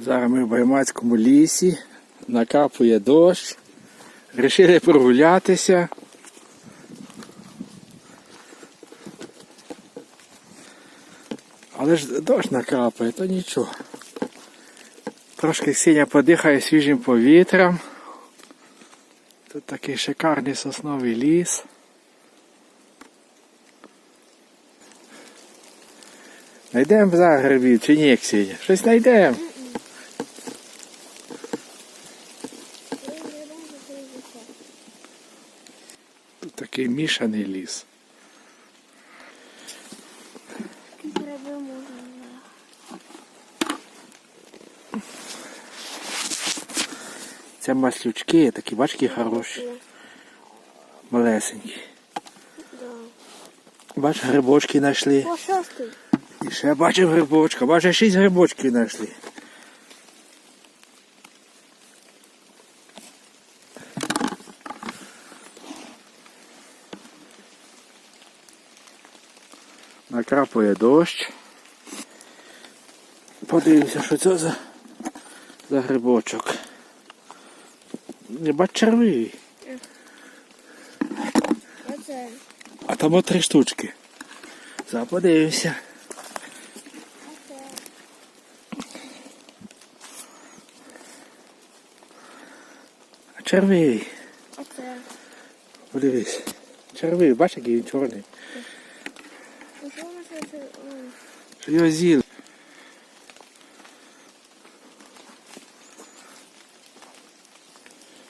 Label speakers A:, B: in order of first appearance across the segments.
A: Зараз ми в Баймацькому лісі, накапує дощ. Рішили прогулятися. Але ж дощ накапає, то нічого. Трошки синя подихає свіжим повітрям. Тут такий шикарний сосновий ліс. Найдемо зараз грибів чи ні, Ксенія? Щось знайдемо. Тут такий мішаний ліс. Це маслючки, такі бачки хороші, малесенькі. Бач, грибочки знайшли. І ще бачив грибочка, бачиш, шість грибочків знайшли. Накрапує дощ. Подивимося, що це за, за грибочок. Не бач червивий. А там от три штучки.
B: Оце.
A: А червивий. Подивись. Червивий, бачиш, який він чорний.
B: Ну, що у нас оце? Ой.
A: Що його з'їли.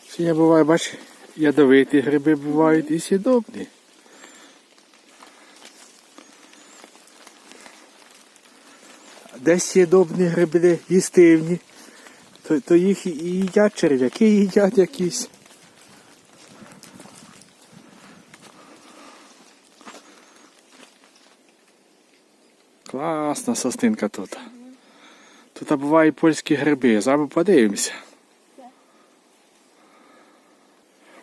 A: Сьогодні буває, бач, ядовиті гриби бувають і сідобні. Десь сідобні гриби їстивні, то, то їх і їдять черв'яки їдять якісь. Класна состинка тут. Тут бувають польські гриби, зараз подивимося.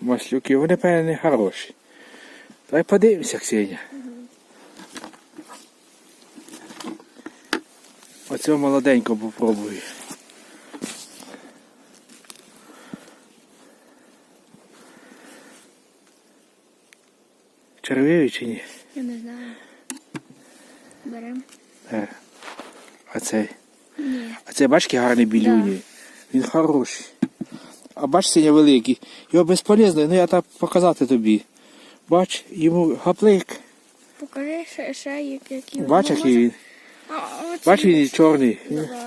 A: Маслюки, вони певне хороші. Давай подивимося, Ксенія. Оцього молоденького попробую. Червивий чи ні?
B: Я не знаю. Берем.
A: Е. А цей.
B: Ні.
A: А це бачки гарний білюні. Він хороший. А бач синя великий. Його безполезно, ну я так показати тобі. Бач, йому гаплик.
B: Покажи ще, ще як- які.
A: Бач,
B: Ну,
A: який він.
B: Бачиш
A: Бач, він чорний.
B: Да.